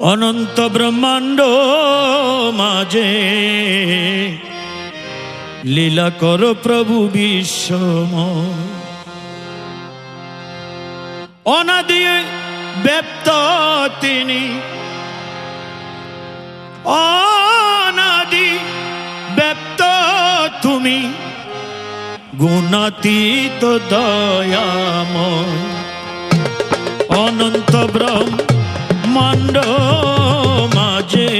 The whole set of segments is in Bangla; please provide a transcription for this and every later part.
অনন্ত ব্রহ্মাণ্ড মাঝে। লীলা কর প্রভু বিশ্বম। অনাদি ব্যপ্ত তিনি। অনাদি ব্যপ্ত তুমি। গুণাতীত দয়াময়। অনন্ত ব্রহ্মাণ্ড মাঝে।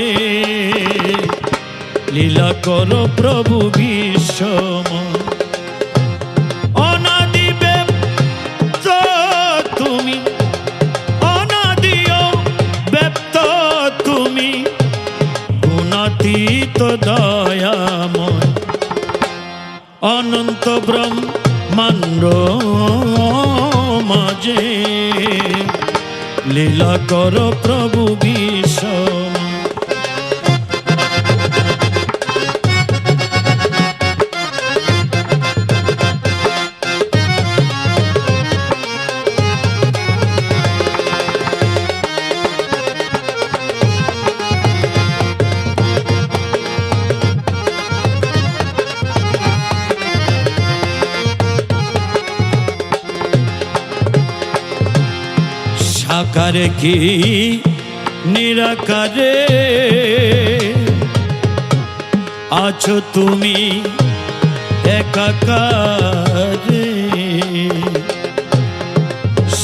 লীলা কর প্রভু বিশ্বম তুমি। অনাদিও তুমি। দয়াময়। অনন্ত ব্রহ্মাণ্ড লীলা কর প্রভু বিষম সাকারে কি? নিরাকারে। আছো তুমি একাকারে।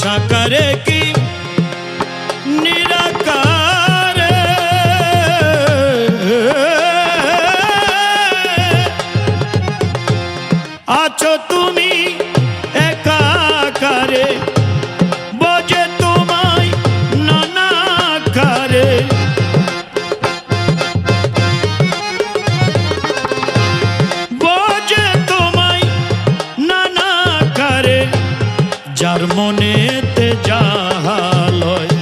সাকারে কি যার মনেতে যাহালয়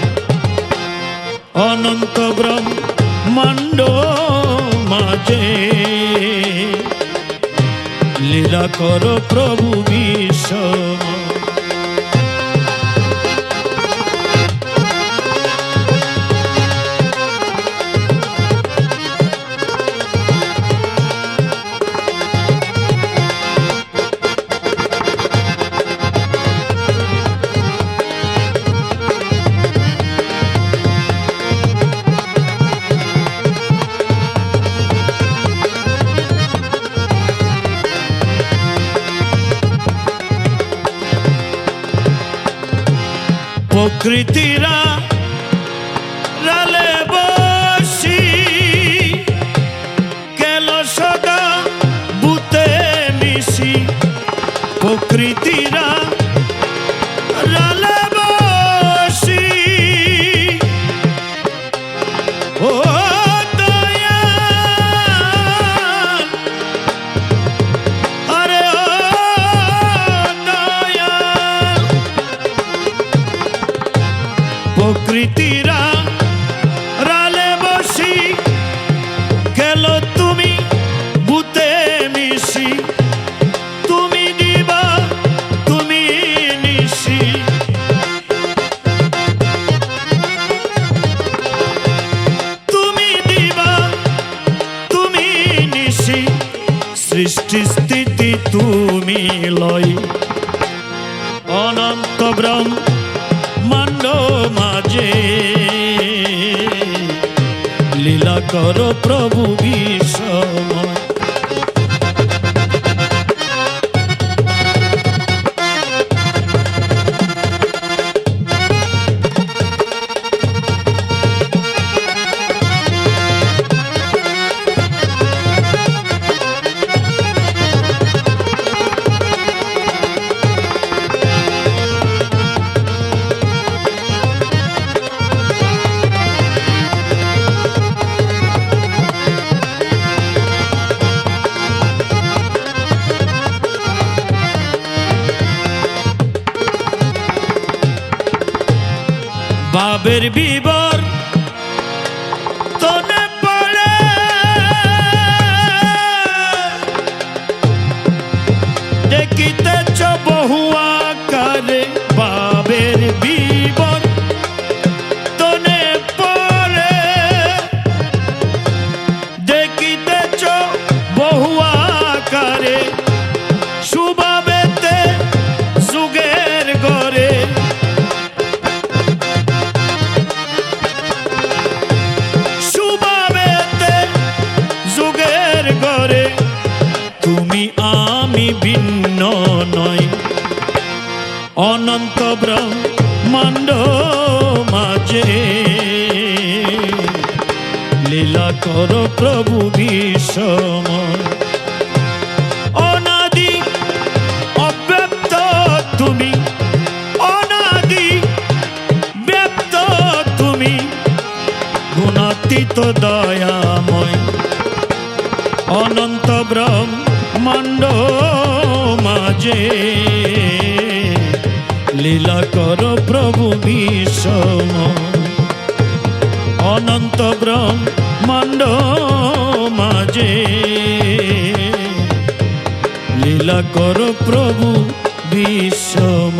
অনন্ত ব্রহ্মাণ্ড মাঝে। লীলা কর প্রভু বিষম প্রকৃতিরা প্রকৃতিরা রালে বসি, গেল তুমি বুতে মিশি। তুমি দিবা, তুমি নিশি। তুমি দিবা, তুমি নিশি। সৃষ্টি স্থিতি তুমি লয়। অনন্ত ব্রহ্মাণ্ড মাঝে। লীলা কর প্রভু বিষময় বাবের বিবর তনে পড়ে দেখিতেছ বহু আকারে ব্রহ্মাণ্ড মাঝে। লীলা করো প্রভু বিষময় অনাদি, অব্যক্ত তুমি। অনাদি, ব্যক্ত তুমি। গুণাতীত দয়াময়। অনন্ত ব্রহ্মাণ্ড মাঝে। লীলা কর প্রভু বিষম অনন্ত ব্রহ্মাণ্ড মাঝে। লীলা কর প্রভু বিষম